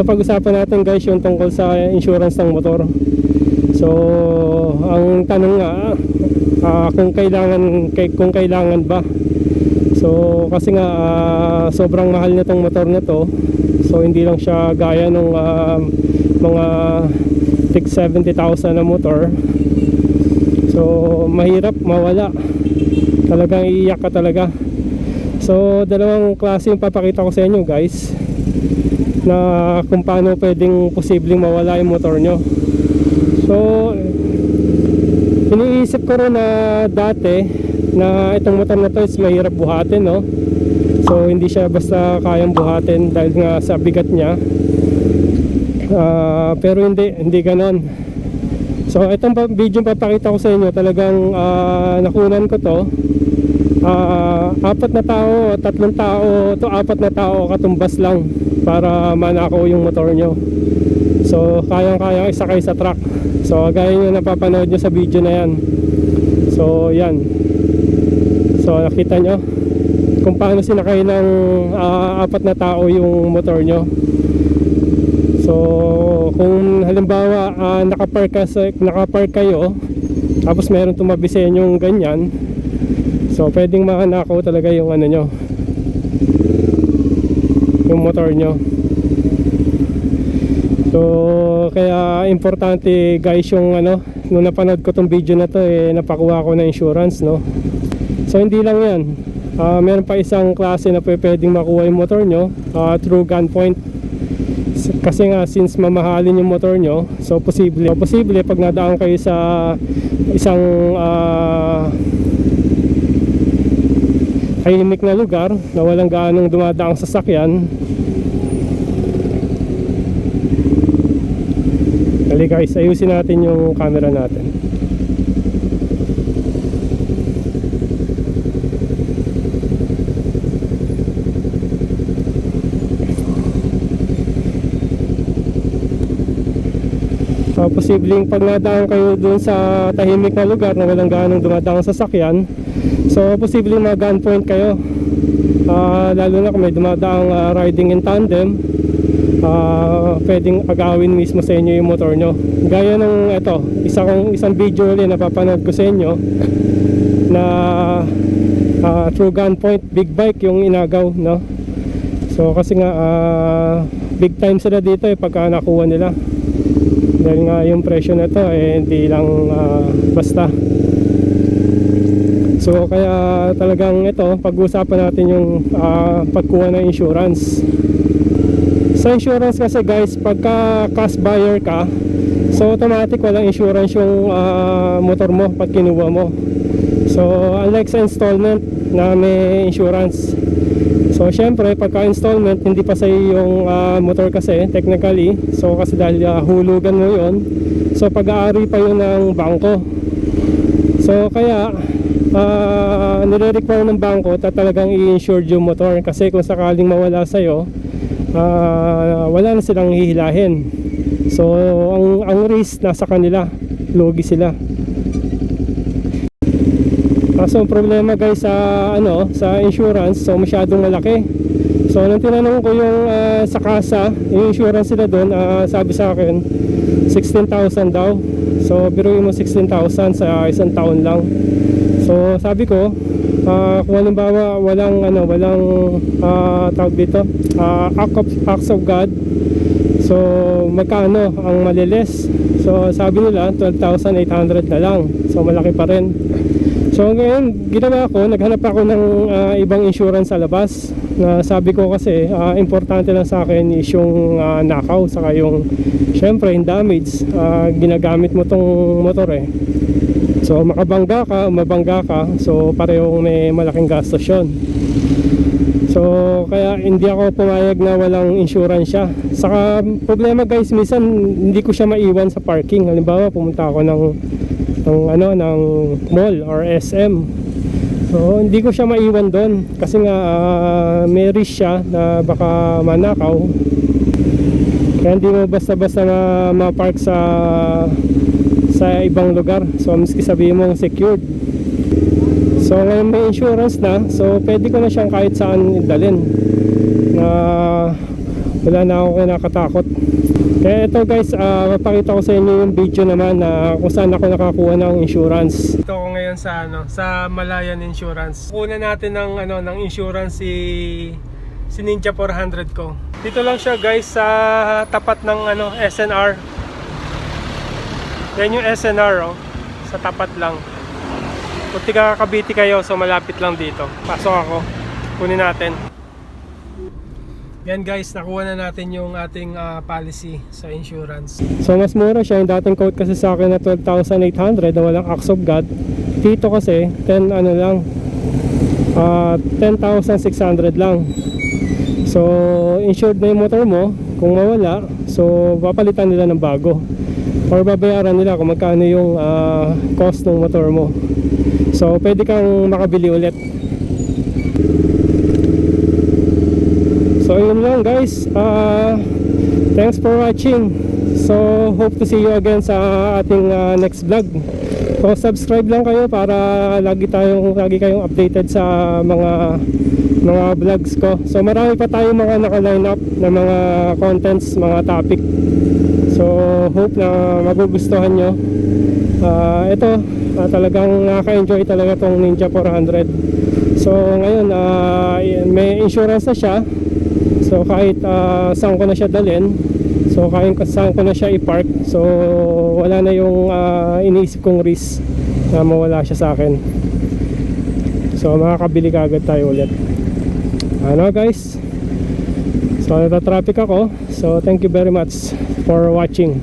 So pag-usapan natin guys yung tungkol sa insurance ng motor. So ang tanong nga ah, kung kailangan kay- kung kailangan ba. So kasi nga ah, sobrang mahal nitong motor na to. So hindi lang siya gaya ng mga tig 70,000 na motor. So mahirap mawala. Talagang iiyak ka talaga. So dalawang klase yung papakita ko sa inyo guys na kung paano pwedeng posibleng mawala yung motor nyo. So iniisip ko rin na dati na itong motor na to is mahirap buhatin no. So hindi siya basta kayang buhatin dahil nga sa bigat niya. Ah, pero hindi hindi ganon. So itong video papakita ko sa inyo talagang ah, nakunan ko to Ah, apat na tao, tatlong tao, to apat na tao katumbas lang para manakaw yung motor nyo. So, kayang-kayang isakay sa truck. So, gaya nyo napapanood nyo sa video na yan. So, yan. So, nakita nyo kung paano sinakay ng ah, apat na tao yung motor nyo. So, kung halimbawa ah, nakapark, ka sa, nakapark kayo, tapos meron tumabi sa inyong ganyan, So pwedeng makanakaw talaga yung ano nyo. Yung motor nyo. So kaya importante guys yung ano Nung napanood ko tong video na to eh napakuha ko na insurance no? So hindi lang yan. Ah, Meron pa isang klase na pwe- pwedeng makuha yung motor nyo ah, Through gunpoint kasi nga since mamahalin yung motor nyo so posible so, posible pag nadaan kayo sa isang ah, tahimik na lugar na walang gaanong dumadaang sasakyan. Dali guys, ayusin natin yung camera natin. So, posibleng pag nadaan kayo dun sa tahimik na lugar na walang gaanong dumadaang sasakyan So, posibleng mag gunpoint kayo. Ah, Lalo na kung may dumadaang ah, riding in tandem ah, Pwedeng agawin mismo sa inyo yung motor nyo. Gaya ng ito, isa kong, isang video ulit na papanood ko sa inyo Na ah, through gunpoint, big bike yung inagaw no? So kasi nga ah, big time sila dito eh pagka nakuha nila. Dahil nga yung presyo na to eh hindi lang ah, basta so kaya talagang ito pag-uusapan natin yung ah, pagkuha ng insurance. Sa insurance kasi guys pagka cash buyer ka so automatic walang insurance yung ah, motor mo pag kinuha mo. So unlike sa installment na may insurance. So syempre pagka installment hindi pa sa yung ah, motor kasi technically. So kasi dahil ah, hulugan mo yon so pag-aari pa yun ng bangko. So kaya uh, nire-require ng bangko na talagang i-insure yung motor kasi kung sakaling mawala sa'yo ah, wala na silang hihilahin so ang, ang risk nasa kanila lugi sila Kaso ang problema guys sa ano sa insurance so masyadong malaki. So nung tinanong ko yung ah, sa kasa, yung insurance nila doon, ah, sabi sa akin 16,000 daw. So biruin mo 16,000 sa isang taon lang. So sabi ko, ah, kung halimbawa walang ano, walang ah, tawag dito, ah, act of, acts of God. So magkano ang maliles? So sabi nila 12,800 na lang. So malaki pa rin. So ngayon, ginawa ko, naghanap ako ng ah, ibang insurance sa labas na sabi ko kasi ah, importante lang sa akin is yung ah, nakaw saka yung syempre yung damage Ah, ginagamit mo tong motor eh so makabangga ka, mabangga ka. So parehong may malaking gastos yun. So kaya hindi ako pumayag na walang insurance siya. Saka problema guys minsan hindi ko siya maiwan sa parking. Halimbawa pumunta ako ng ng ano ng mall or SM so hindi ko siya maiwan doon. Kasi nga ah, may risk siya na baka manakaw. Kaya hindi mo basta-basta ma-park sa sa ibang lugar. So miski sabihin mong secured. So ngayon may insurance na. So pwede ko na siyang kahit saan dalhin na wala na ako kinakatakot. Kaya ito guys ah, mapakita ko sa inyo yung video naman na kung saan ako nakakuha ng insurance. Ito ko ngayon sa ano sa Malayan Insurance. Kuna natin ng ano ng insurance si si Ninja 400 ko. Dito lang siya guys sa tapat ng ano SNR yan yung SNR oh sa tapat lang kung tiga Cavite kayo so malapit lang dito pasok ako kunin natin yan guys, nakuha na natin yung ating ah, policy sa insurance. So mas mura siya, yung dating quote kasi sa akin na 12,800 na walang acts of God. Dito kasi, 10 ano lang, ah 10,600 lang. So insured na yung motor mo, kung mawala, so papalitan nila ng bago. Or babayaran nila kung magkano yung ah, cost ng motor mo. So pwede kang makabili ulit. So yun lang guys. Uh, thanks for watching. So hope to see you again sa ating uh, next vlog. So subscribe lang kayo para lagi tayong lagi kayong updated sa mga mga vlogs ko. So marami pa tayong mga naka-line up na mga contents, mga topic. So hope na magugustuhan nyo. Ah, ito, ah, talagang nakaka-enjoy talaga tong Ninja 400. So ngayon, ah, may insurance na siya. So kahit ah, saan ko na siya dalhin, so kahit saan ko na siya i-park, so wala na yung ah, iniisip kong risk na mawala siya sa akin. So makakabili ka agad tayo ulit. Ano guys? So nata-traffic ako. So thank you very much for watching.